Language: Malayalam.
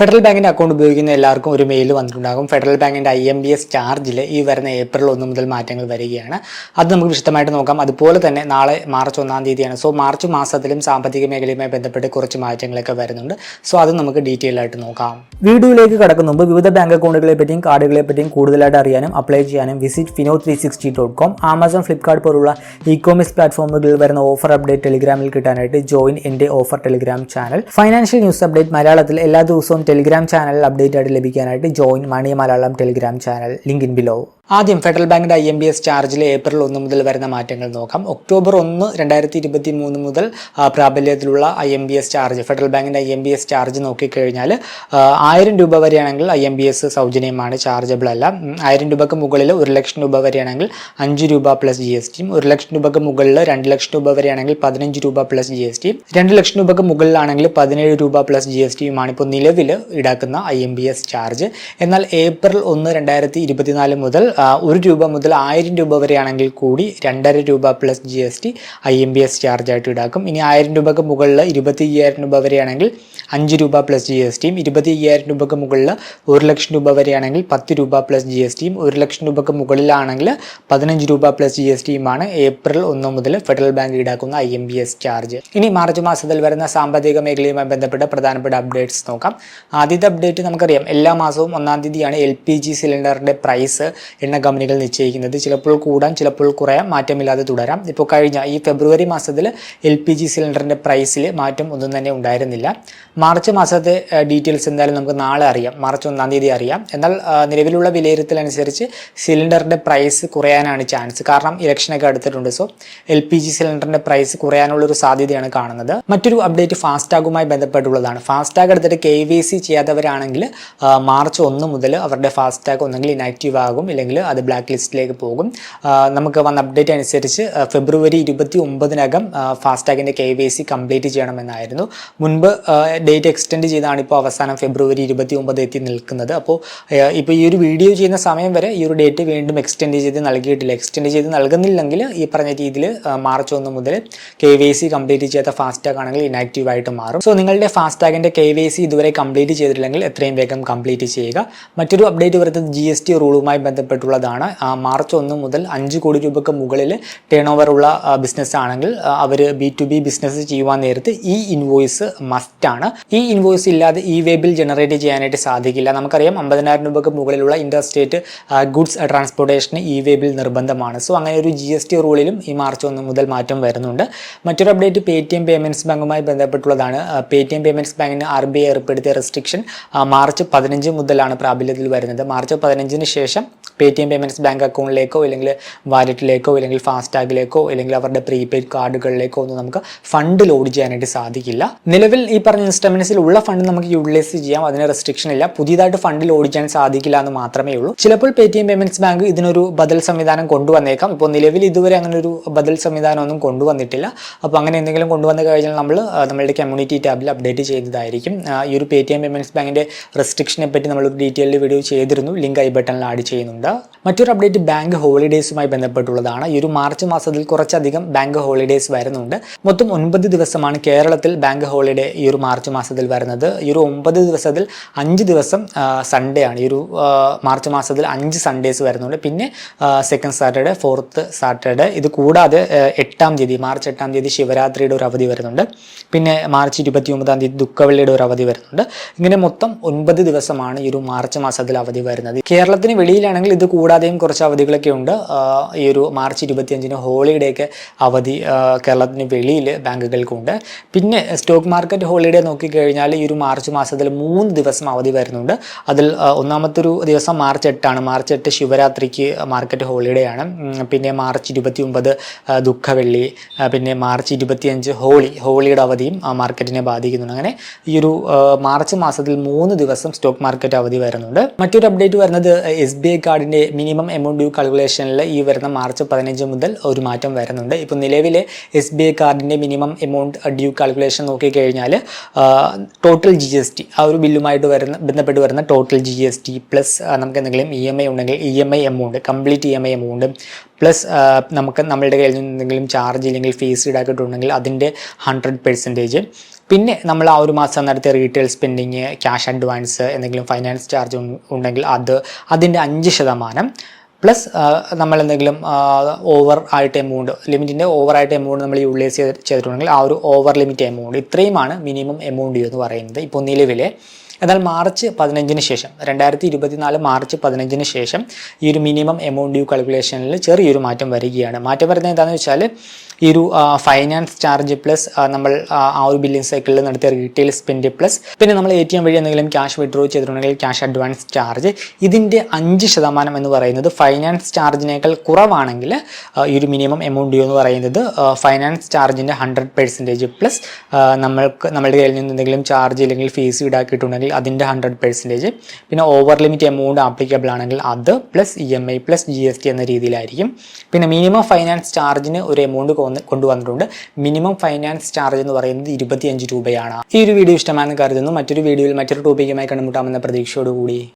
ഫെഡറൽ ബാങ്കിന്റെ അക്കൗണ്ട് ഉപയോഗിക്കുന്ന എല്ലാവർക്കും ഒരു മെയിൽ വന്നിട്ടുണ്ടാകും. ഫെഡറൽ ബാങ്കിന്റെ ഐ എം ബി എസ് ചാർജിൽ ഈ വരുന്ന ഏപ്രിൽ ഒന്ന് മുതൽ മാറ്റങ്ങൾ വരികയാണ്. അത് നമുക്ക് വിശദമായിട്ട് നോക്കാം. അതുപോലെ തന്നെ നാളെ മാർച്ച് ഒന്നാം തീയതിയാണ്. സോ മാർച്ച് മാസത്തിലും സാമ്പത്തിക മേഖലയുമായി ബന്ധപ്പെട്ട് കുറച്ച് മാറ്റങ്ങളൊക്കെ വരുന്നുണ്ട്. സോ അത് നമുക്ക് ഡീറ്റെയിൽ ആയിട്ട് നോക്കാം. വീഡിയോയിലേക്ക് കടക്കുന്ന മുമ്പ് വിവിധ ബാങ്ക് അക്കൗണ്ടുകളെ പറ്റിയും കാർഡുകളെ പറ്റിയും കൂടുതലായിട്ട് അറിയാനും അപ്ലൈ ചെയ്യാനും visit fino three sixty dot com Amazon Flipkart പോലുള്ള ഇ കോമേഴ്സ് പ്ലാറ്റ്ഫോമുകളിൽ വരുന്ന ഓഫർ അപ്ഡേറ്റ് ടെലിഗ്രാമിൽ കിട്ടാനായിട്ട് ജോയിൻ എന്റെ offer Telegram channel financial news update മലയാളത്തിൽ എല്ലാ ദിവസവും ടെലിഗ്രാം ചാനൽ അപ്ഡേറ്റ് ആയിട്ട് ലഭിക്കാനായിട്ട് join money Malayalam Telegram channel link in below ആദ്യം ഫെഡറൽ ബാങ്കിന്റെ ഐ എം ബി എസ് ചാർജിൽ ഏപ്രിൽ ഒന്ന് മുതൽ വരുന്ന മാറ്റങ്ങൾ നോക്കാം. ഒക്ടോബർ ഒന്ന് രണ്ടായിരത്തി ഇരുപത്തി മൂന്ന് മുതൽ പ്രാബല്യത്തിലുള്ള I M B S charge federal ബാങ്കിന്റെ I M B S charge നോക്കിക്കഴിഞ്ഞാൽ ആയിരം രൂപ വരെയാണെങ്കിൽ ഐ എം ബി എസ് സൗജന്യമാണ് ചാർജബിൾ അല്ല. ആയിരം രൂപക്ക് മുകളിൽ ഒരു ലക്ഷം രൂപ വരെയാണെങ്കിൽ അഞ്ച് രൂപ പ്ലസ് ജി എസ് ടിയും ഒരു ലക്ഷം രൂപക്ക് മുകളിൽ രണ്ട് ലക്ഷം രൂപ വരെയാണെങ്കിൽ പതിനഞ്ച് രൂപ പ്ലസ് ജി എസ് ടിയും രണ്ട് ലക്ഷം രൂപക്ക് മുകളിലാണെങ്കിൽ പതിനേഴ് രൂപ പ്ലസ് ജി എസ് ടിയുമാണ് ഇപ്പോൾ നിലവിൽ ഈടാക്കുന്ന I M P S charge. എന്നാൽ ഏപ്രിൽ ഒന്ന് രണ്ടായിരത്തി ഇരുപത്തിനാല് മുതൽ ഒരു രൂപ മുതൽ ആയിരം രൂപ വരെയാണെങ്കിൽ കൂടി രണ്ടര രൂപ plus G S T I M P S ചാർജായിട്ട് ഈടാക്കും. ഇനി ആയിരം രൂപക്ക് മുകളിൽ ഇരുപത്തി അയ്യായിരം രൂപ വരെയാണെങ്കിൽ അഞ്ച് രൂപ പ്ലസ് ജി എസ് ടിയും ഇരുപത്തി അയ്യായിരം രൂപക്ക് മുകളിൽ ഒരു ലക്ഷം രൂപ വരെയാണെങ്കിൽ പത്ത് രൂപ പ്ലസ് ജി എസ് ടിയും ഒരു ലക്ഷം രൂപക്ക് മുകളിലാണെങ്കിൽ പതിനഞ്ച് രൂപ പ്ലസ് ജി എസ് ടിയുമാണ് ഏപ്രിൽ ഒന്ന് മുതൽ ഫെഡറൽ ബാങ്ക് ഈടാക്കുന്ന I M P S charge ഇനി മാർച്ച് മാസത്തിൽ വരുന്ന സാമ്പത്തിക മേഖലയുമായി ബന്ധപ്പെട്ട പ്രധാനപ്പെട്ട അപ്ഡേറ്റ്സ് നോക്കാം. ആദ്യത്തെ അപ്ഡേറ്റ് നമുക്കറിയാം. എല്ലാ മാസവും ഒന്നാം തീയതിയാണ് എൽ പി ജി സിലിണ്ടറിന്റെ പ്രൈസ് എണ്ണ കമ്പനികൾ നിശ്ചയിക്കുന്നത്. ചിലപ്പോൾ കൂടാൻ ചിലപ്പോൾ കുറയാൻ മാറ്റമില്ലാതെ തുടരാം. ഇപ്പോൾ കഴിഞ്ഞ ഈ ഫെബ്രുവരി മാസത്തിൽ എൽ പി ജി സിലിണ്ടറിന്റെ പ്രൈസിൽ മാറ്റം ഒന്നും തന്നെ ഉണ്ടായിരുന്നില്ല. മാർച്ച് മാസത്തെ ഡീറ്റെയിൽസ് എന്തായാലും നമുക്ക് നാളെ അറിയാം. മാർച്ച് ഒന്നാം തീയതി അറിയാം. എന്നാൽ നിലവിലുള്ള വിലയിരുത്തലനുസരിച്ച് സിലിണ്ടറിന്റെ പ്രൈസ് കുറയാനാണ് ചാൻസ്. കാരണം ഇലക്ഷനൊക്കെ അടുത്തിട്ടുണ്ട്. സോ എൽ പി ജി സിലിണ്ടറിന്റെ പ്രൈസ് കുറയാനുള്ളൊരു സാധ്യതയാണ് കാണുന്നത്. മറ്റൊരു അപ്ഡേറ്റ് ഫാസ്ടാഗുമായി ബന്ധപ്പെട്ടുള്ളതാണ്. ഫാസ്ടാഗ് എടുത്തിട്ട് കെ വി സി ചെയ്യാത്തവരാണെങ്കിൽ മാർച്ച് ഒന്ന് മുതൽ അവരുടെ ഫാസ്ടാഗ് ഒന്നെങ്കിൽ ഇനാക്റ്റീവ് ആകും ഇല്ലെങ്കിൽ അത് ബ്ലാക്ക് ലിസ്റ്റിലേക്ക് പോകും. നമുക്ക് വന്ന അപ്ഡേറ്റ് അനുസരിച്ച് ഫെബ്രുവരി ഇരുപത്തി ഒമ്പതിനകം ഫാസ്ടാഗിന്റെ കെ വി സി കംപ്ലീറ്റ് ചെയ്യണമെന്നായിരുന്നു. മുൻപ് ഡേറ്റ് എക്സ്റ്റെൻഡ് ചെയ്താണ് ഇപ്പോൾ അവസാനം ഫെബ്രുവരി ഇരുപത്തി ഒമ്പത് എത്തി നിൽക്കുന്നത്. അപ്പോൾ ഇപ്പോൾ ഈ ഒരു വീഡിയോ ചെയ്യുന്ന സമയം വരെ ഈ ഒരു ഡേറ്റ് വീണ്ടും എക്സ്റ്റെൻഡ് ചെയ്ത് നൽകിയിട്ടില്ല. എക്സ്റ്റെൻഡ് ചെയ്ത് നൽകുന്നില്ലെങ്കിൽ ഈ പറഞ്ഞ രീതിയിൽ മാർച്ച് ഒന്ന് മുതൽ കെ വി സി കംപ്ലീറ്റ് ചെയ്യാത്ത ഫാസ്ടാഗ് ആണെങ്കിൽ ഇനാക്റ്റീവ് ആയിട്ട് മാറും. സോ നിങ്ങളുടെ ഫാസ്ടാഗിന്റെ കെ വി സി ഇതുവരെ കംപ്ലീറ്റ് ചെയ്തിട്ടില്ലെങ്കിൽ എത്രയും വേഗം കംപ്ലീറ്റ് ചെയ്യുക. മറ്റൊരു അപ്ഡേറ്റ് വരുന്നത് ജി എസ് ടി റൂളുമായി ബന്ധപ്പെട്ടുള്ളതാണ് ആ, മാർച്ച് ഒന്ന് മുതൽ അഞ്ച് കോടി രൂപയ്ക്ക് മുകളിൽ ടേൺ ഓവർ ഉള്ള ബിസിനസ് ആണെങ്കിൽ അവർ ബി ടു ബി ബിസിനസ് ചെയ്യുവാൻ നേരത്ത് ഈ ഇൻവോയ്സ് മസ്റ്റാണ് ഈ ഇൻവോയ്സ് ഇല്ലാതെ ഇ വേ ബിൽ ജനറേറ്റ് ചെയ്യാനായിട്ട് സാധിക്കില്ല. നമുക്കറിയാം അമ്പതിനായിരം രൂപയ്ക്ക് മുകളിലുള്ള ഇൻഡർ സ്റ്റേറ്റ് ഗുഡ്സ് ട്രാൻസ്പോർട്ടേഷന് ഇ വേ ബിൽ നിർബന്ധമാണ്. സോ അങ്ങനെ ഒരു ജി എസ് ടി റൂളിലും ഈ മാർച്ച് ഒന്ന് മുതൽ മാറ്റം വരുന്നുണ്ട്. മറ്റൊരു update Paytm payments ബാങ്കുമായി ബന്ധപ്പെട്ടുള്ളതാണ്. പേ ടി എം പേയ്മെന്റ്സ് ബാങ്കിന് ആർ ബി ഐ ഏർപ്പെടുത്തിയ റെസ്ട്രിക്ഷൻ മാർച്ച് പതിനഞ്ച് മുതലാണ് പ്രാബല്യത്തിൽ വരുന്നത്. മാർച്ച് പതിനഞ്ചിന് ശേഷം Paytm payments bank അക്കൗണ്ടിലേക്കോ അല്ലെങ്കിൽ വാലറ്റിലേക്കോ അല്ലെങ്കിൽ ഫാസ്ടാഗിലേക്കോ അല്ലെങ്കിൽ അവരുടെ പ്രീപെയ്ഡ് കാർഡുകളിലേക്കോ ഒന്നും നമുക്ക് ഫണ്ട് ലോഡ് ചെയ്യാനായിട്ട് സാധിക്കില്ല. നിലവിൽ ഈ പറഞ്ഞ ഇൻസ്ട്രുമെന്റ്സിൽ ഉള്ള ഫണ്ട് നമുക്ക് യൂട്ടിലൈസ് ചെയ്യാം. അതിന് റെസ്ട്രിക്ഷൻ ഇല്ല. പുതിയതായിട്ട് ഫണ്ട് ലോഡ് ചെയ്യാൻ സാധിക്കില്ല എന്ന് മാത്രമേ ഉള്ളൂ. ചിലപ്പോൾ Paytm payments bank ഇതിനൊരു ബദൽ സംവിധാനം കൊണ്ടുവന്നേക്കാം. ഇപ്പോൾ നിലവിൽ ഇതുവരെ അങ്ങനെ ഒരു ബദൽ സംവിധാനം ഒന്നും കൊണ്ടുവന്നിട്ടില്ല. അപ്പോൾ അങ്ങനെ എന്തെങ്കിലും കൊണ്ടുവന്നു കഴിഞ്ഞാൽ നമ്മൾ നമ്മളുടെ കമ്മ്യൂണിറ്റി ടാബിൽ അപ്ഡേറ്റ് ചെയ്തതായിരിക്കും. ഈ ഒരു പേ ടി എം പേയ്മെന്റ്സ് ബാങ്കിന്റെ റെസ്ട്രിക്ഷനെ പറ്റി നമ്മൾ ഡീറ്റെയിൽഡ് വീഡിയോ ചെയ്തിരുന്നു. ലിങ്ക് ഐ ബട്ടണിൽ ആഡ് ചെയ്യുന്നുണ്ട്. മറ്റൊരു അപ്ഡേറ്റ് ബാങ്ക് ഹോളിഡേസുമായി ബന്ധപ്പെട്ടുള്ളതാണ്. ഈ ഒരു മാർച്ച് മാസത്തിൽ കുറച്ചധികം ബാങ്ക് ഹോളിഡേസ് വരുന്നുണ്ട്. മൊത്തം ഒൻപത് ദിവസമാണ് കേരളത്തിൽ ബാങ്ക് ഹോളിഡേ ഈ ഒരു മാർച്ച് മാസത്തിൽ വരുന്നത്. ഈ ഒരു ഒമ്പത് ദിവസത്തിൽ അഞ്ച് ദിവസം സൺഡേ ആണ്. ഈ ഒരു മാർച്ച് മാസത്തിൽ അഞ്ച് സൺഡേസ് വരുന്നുണ്ട്. പിന്നെ സെക്കൻഡ് സാറ്റർഡേ ഫോർത്ത് സാറ്റർഡേ ഇത് കൂടാതെ എട്ടാം തീയതി മാർച്ച് എട്ടാം തീയതി ശിവരാത്രിയുടെ ഒരു അവധി വരുന്നുണ്ട്. പിന്നെ മാർച്ച് ഇരുപത്തി ഒമ്പതാം തീയതി ദുഃഖവെള്ളിയുടെ ഒരു അവധി വരുന്നുണ്ട്. ഇങ്ങനെ മൊത്തം ഒൻപത് ദിവസമാണ് ഈ ഒരു മാർച്ച് മാസത്തിൽ അവധി വരുന്നത്. കേരളത്തിന് വെളിയിലാണെങ്കിൽ ഇത് കൂടാതെയും കുറച്ച് അവധികളൊക്കെ ഉണ്ട്. ഈ ഒരു മാർച്ച് ഇരുപത്തിയഞ്ചിന് ഹോളിഡേ ഒക്കെ അവധി കേരളത്തിന് വെളിയിൽ ബാങ്കുകൾക്കുണ്ട്. പിന്നെ സ്റ്റോക്ക് മാർക്കറ്റ് ഹോളിഡേ നോക്കിക്കഴിഞ്ഞാൽ ഈ ഒരു മാർച്ച് മാസത്തിൽ മൂന്ന് ദിവസം അവധി വരുന്നുണ്ട്. അതിൽ ഒന്നാമത്തൊരു ദിവസം മാർച്ച് എട്ടാണ്. മാർച്ച് എട്ട് ശിവരാത്രിക്ക് മാർക്കറ്റ് ഹോളിഡേ ആണ്. പിന്നെ മാർച്ച് ഇരുപത്തി ഒമ്പത് ദുഃഖവെള്ളി പിന്നെ മാർച്ച് ഇരുപത്തിയഞ്ച് ഹോളി ഹോളിയുടെ അവധിയും മാർക്കറ്റിനെ ബാധിക്കുന്നുണ്ട്. അങ്ങനെ ഈ ഒരു മാർച്ച് മാസത്തിൽ മൂന്ന് ദിവസം സ്റ്റോക്ക് മാർക്കറ്റ് അവധി വരുന്നുണ്ട്. മറ്റൊരു അപ്ഡേറ്റ് വരുന്നത് എസ് ബി ഐ കാർഡ് കാർഡിന്റെ മിനിമം എമൗണ്ട് ഡ്യൂ കാൽക്കുലേഷനിൽ ഈ വരുന്ന മാർച്ച് പതിനഞ്ച് മുതൽ ഒരു മാറ്റം വരുന്നുണ്ട്. ഇപ്പോൾ നിലവിലെ എസ് ബി ഐ കാർഡിന്റെ മിനിമം എമൗണ്ട് ഡ്യൂ കാൽക്കുലേഷൻ നോക്കിക്കഴിഞ്ഞാൽ ടോട്ടൽ ജി എസ് ടി ആ ഒരു ബില്ലുമായിട്ട് വരുന്ന ബന്ധപ്പെട്ട് വരുന്ന total G S T plus നമുക്ക് എന്തെങ്കിലും ഇ എം ഐ ഉണ്ടെങ്കിൽ E M I amount complete E M I amount plus നമുക്ക് നമ്മളുടെ കയ്യിൽ നിന്ന് എന്തെങ്കിലും ചാർജ് ഇല്ലെങ്കിൽ ഫീസ് ഈടാക്കിയിട്ടുണ്ടെങ്കിൽ അതിന്റെ ഹൺഡ്രഡ് പെർസെന്റേജ് പിന്നെ നമ്മൾ ആ ഒരു മാസം നടത്തിയ റീറ്റെയിൽ സ്പെൻഡിങ് ക്യാഷ് അഡ്വാൻസ് എന്തെങ്കിലും ഫൈനാൻസ് ചാർജ് ഉണ്ടെങ്കിൽ അത് അതിന്റെ അഞ്ച് ശതമാനം. പ്ലസ് നമ്മൾ എന്തെങ്കിലും ഓവർ ആയിട്ട് എമൗണ്ട് ലിമിറ്റിന്റെ ഓവർ ആയിട്ട് എമൗണ്ട് നമ്മൾ യൂട്ടിലൈസ് ചെയ്ത് ചെയ്തിട്ടുണ്ടെങ്കിൽ ആ ഒരു ഓവർ ലിമിറ്റ് എമൗണ്ട് ഇത്രയുമാണ് മിനിമം എമൗണ്ട് എന്ന് പറയുന്നത് ഇപ്പോൾ നിലവിലെ. എന്നാൽ മാർച്ച് പതിനഞ്ചിന് ശേഷം രണ്ടായിരത്തി ഇരുപത്തിനാല് മാർച്ച് പതിനഞ്ചിന് ശേഷം ഈ ഒരു മിനിമം എമൗണ്ട് ഡ്യൂ കാൽക്കുലേഷനിൽ ചെറിയൊരു മാറ്റം വരികയാണ്. മാറ്റം വരുന്നത് എന്താണെന്ന് വെച്ചാൽ ഈ ഒരു ഫൈനാൻസ് ചാർജ് പ്ലസ് നമ്മൾ ആ, ഒരു ബില്ലിംഗ് സൈക്കിളിൽ നടത്തിയ റീറ്റെയിൽ സ്പെൻഡ് പ്ലസ് പിന്നെ നമ്മൾ എ ടി എം വഴി എന്തെങ്കിലും ക്യാഷ് വിഡ്രോ ചെയ്തിട്ടുണ്ടെങ്കിൽ ക്യാഷ് അഡ്വാൻസ് ചാർജ് ഇതിന്റെ അഞ്ച് ശതമാനം എന്ന് പറയുന്നത് ഫൈനാൻസ് ചാർജിനേക്കാൾ കുറവാണെങ്കിൽ ഈ ഒരു മിനിമം എമൗണ്ട് എന്ന് പറയുന്നത് ഫൈനാൻസ് ചാർജിന്റെ ഹൺഡ്രഡ് പെർസെന്റേജ് പ്ലസ് നമ്മൾക്ക് നമ്മളുടെ കയ്യിൽ നിന്ന് എന്തെങ്കിലും ചാർജ് അല്ലെങ്കിൽ ഫീസ് ഈടാക്കിയിട്ടുണ്ടെങ്കിൽ അതിന്റെ ഹൺഡ്രഡ് പെർസെന്റേജ് പിന്നെ ഓവർ ലിമിറ്റ് എമൗണ്ട് ആപ്ലിക്കബിൾ ആണെങ്കിൽ അത് plus E M I plus G S T എന്ന രീതിയിലായിരിക്കും. പിന്നെ മിനിമം ഫൈനാൻസ് ചാർജിന് ഒരു എമൗണ്ട് കൊണ്ടുവന്നിട്ടുണ്ട്. മിനിമം ഫൈനാൻസ് ചാർജ് എന്ന് പറയുന്നത് ഇരുപത്തിയഞ്ച് രൂപയാണ്. ഈ ഒരു വീഡിയോ ഇഷ്ടമാണെന്ന് കരുതുന്നു. മറ്റൊരു വീഡിയോയിൽ മറ്റൊരു ടോപ്പിക്കുമായി കണ്ടുമുട്ടാമെന്ന പ്രതീക്ഷയോടുകൂടി.